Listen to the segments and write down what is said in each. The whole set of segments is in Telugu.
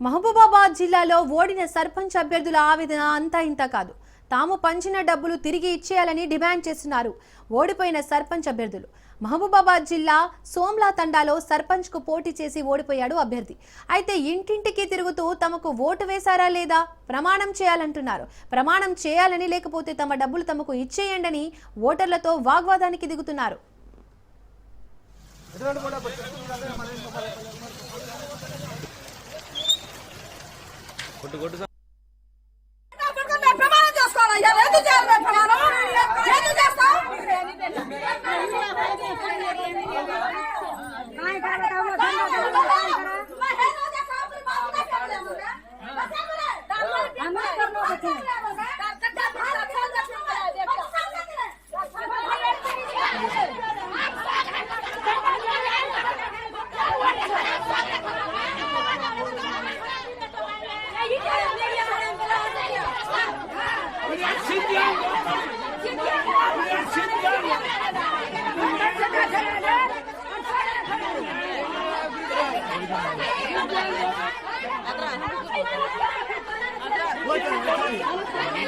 మహబూబాబాద్ జిల్లాలో ఓడిన సర్పంచ్ అభ్యర్థుల ఆవేదన అంతా ఇంత కాదు. తాము పంచిన డబ్బులు తిరిగి ఇచ్చేయాలని డిమాండ్ చేస్తున్నారు ఓడిపోయిన సర్పంచ్ అభ్యర్థులు. మహబూబాబాద్ జిల్లా సోమ్లా తండాలో సర్పంచ్కు పోటీ చేసి ఓడిపోయాడు అభ్యర్థి. అయితే ఇంటింటికి తిరుగుతూ తమకు ఓటు వేశారా లేదా? ప్రమాణం చేయాలంటున్నారు. ప్రమాణం చేయాలని లేకపోతే తమ డబ్బులు తమకు ఇచ్చేయండని ఓటర్లతో వాగ్వాదానికి దిగుతున్నారు. கொட்டு கொட்டு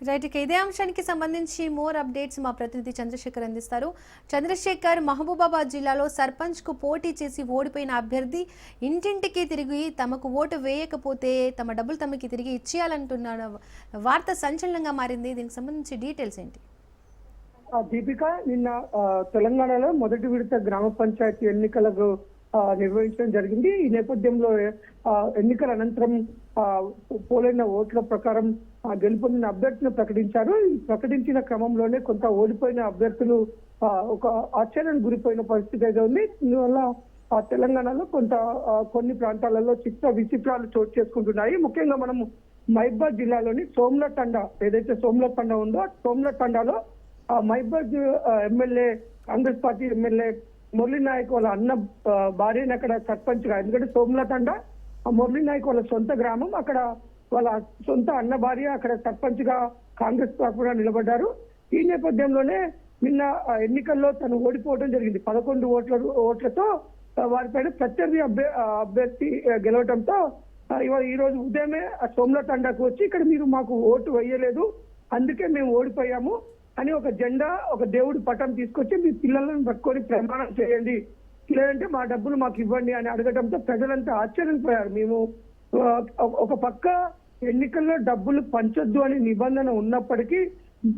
రైట్ ఇక ఇదే అంశానికి సంబంధించి మోర్ అప్డేట్స్ మా ప్రతినిధి చంద్రశేఖర్ అందిస్తారు. చంద్రశేఖర్ మహబూబాబాద్ జిల్లాలో సర్పంచ్కు పోటీ చేసి ఓడిపోయిన అభ్యర్థి ఇంటింటికి తిరిగి తమకు ఓటు వేయకపోతే తమ డబ్బులు తమకి తిరిగి ఇచ్చేయాలంటున్న వార్త సంచలనంగా మారింది. దీనికి సంబంధించి డీటెయిల్స్ ఏంటి? దీపిక నిన్న తెలంగాణలో మొదటి విడత గ్రామ పంచాయతీ ఎన్నికలకు నిర్వహించడం జరిగింది. ఈ నేపథ్యంలో ఎన్నికల అనంతరం పోలైన ఓట్ల ప్రకారం గెలుపొందిన అభ్యర్థులను ప్రకటించారు. ప్రకటించిన క్రమంలోనే కొంత ఓడిపోయిన అభ్యర్థులు ఒక ఆశ్చర్యానికి గురిపోయిన పరిస్థితి అయితే ఉంది. దీనివల్ల ఆ తెలంగాణలో కొంత కొన్ని ప్రాంతాలలో చిత్ర విచిత్రాలు చోటు చేసుకుంటున్నాయి. ముఖ్యంగా మనం మహిబాద్ జిల్లాలోని సోమ్ల తండ ఏదైతే సోమ్ల ఉందో ఆ సోమ్ల తండాలో ఆ మైబాద్ MLA Congress party MLA Murali Naik వాళ్ళ అన్న భార్యని అక్కడ సర్పంచ్గా ఎందుకంటే సోమల తండ ఆ మురళీ నాయక్ వాళ్ళ సొంత గ్రామం అక్కడ వాళ్ళ సొంత అన్న భార్య అక్కడ సర్పంచ్గా కాంగ్రెస్ తరఫున నిలబడ్డారు. ఈ నేపథ్యంలోనే నిన్న ఎన్నికల్లో తను ఓడిపోవడం జరిగింది. పదకొండు ఓట్ల ఓట్లతో వారిపైన ప్రత్యర్థి అభ్యర్థి గెలవడంతో ఇవాళ ఈ రోజు ఉదయమే ఆ సోమల తండాకు వచ్చి ఇక్కడ మీరు మాకు ఓటు వేయలేదు అందుకే మేము ఓడిపోయాము అని ఒక జెండా ఒక దేవుడి పటం తీసుకొచ్చి మీ పిల్లలను పట్టుకొని ప్రమాణం చేయండి. లేదంటే మా డబ్బులు మాకు ఇవ్వండి అని అడగడంతో ప్రజలంతా ఆశ్చర్యపోయారు. మేము ఒక- పక్క ఎన్నికల్లో డబ్బులు పంచొద్దు అని నిబంధన ఉన్నప్పటికీ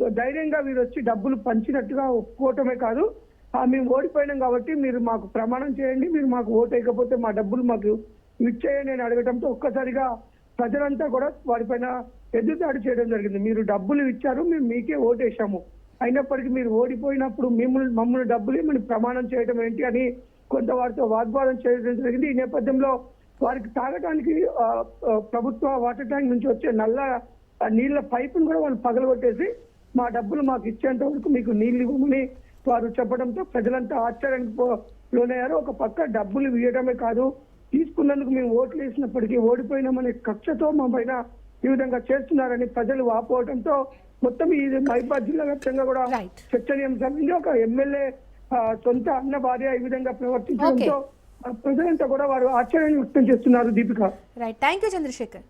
ధైర్యంగా మీరు వచ్చి డబ్బులు పంచినట్టుగా ఒప్పుకోవటమే కాదు. ఆ, మేము ఓడిపోయినాం కాబట్టి మీరు మాకు ప్రమాణం చేయండి మీరు మాకు ఓటు వేయకపోతే మా డబ్బులు మాకు ఇచ్చేయండి అని అడగడంతో ఒక్కసారిగా ప్రజలంతా కూడా వారిపైన ఎదురుదాడి చేయడం జరిగింది. మీరు డబ్బులు ఇచ్చారు మేము మీకే ఓటేశాము. అయినప్పటికీ మీరు ఓడిపోయినప్పుడు మిమ్మల్ని మమ్మల్ని డబ్బులు ఇమ్మని ప్రమాణం చేయడం ఏంటి అని కొంత వారితో వాగ్వాదం చేయడం జరిగింది. ఈ నేపథ్యంలో వారికి తాగడానికి ప్రభుత్వ వాటర్ ట్యాంక్ నుంచి వచ్చే నల్ల ఆ, నీళ్ళ పైపును కూడా వాళ్ళు పగలగొట్టేసి మా డబ్బులు మాకు ఇచ్చేంత వరకు మీకు నీళ్ళు ఇవ్వమని వారు చెప్పడంతో ప్రజలంతా ఆశ్చర్యానికి లోనయ్యారు. ఒక పక్క డబ్బులు ఇవ్వడమే కాదు తీసుకున్నందుకు మేము ఓట్లు వేసినప్పటికీ ఓడిపోయినామనే కక్షతో మా పైన ఈ విధంగా చేస్తున్నారని ప్రజలు వాపోవడంతో మొత్తం ఈ మహిబాద్ జిల్లా వ్యాప్తంగా కూడా. చర్చనీయాంశమైంది ఒక ఎమ్మెల్యే సొంత అన్న భార్య ఈ విధంగా ప్రవర్తించడంతో ప్రజలంతా కూడా వారు ఆశ్చర్యాన్ని వ్యక్తం చేస్తున్నారు Deepika. Right thank you Chandrashekar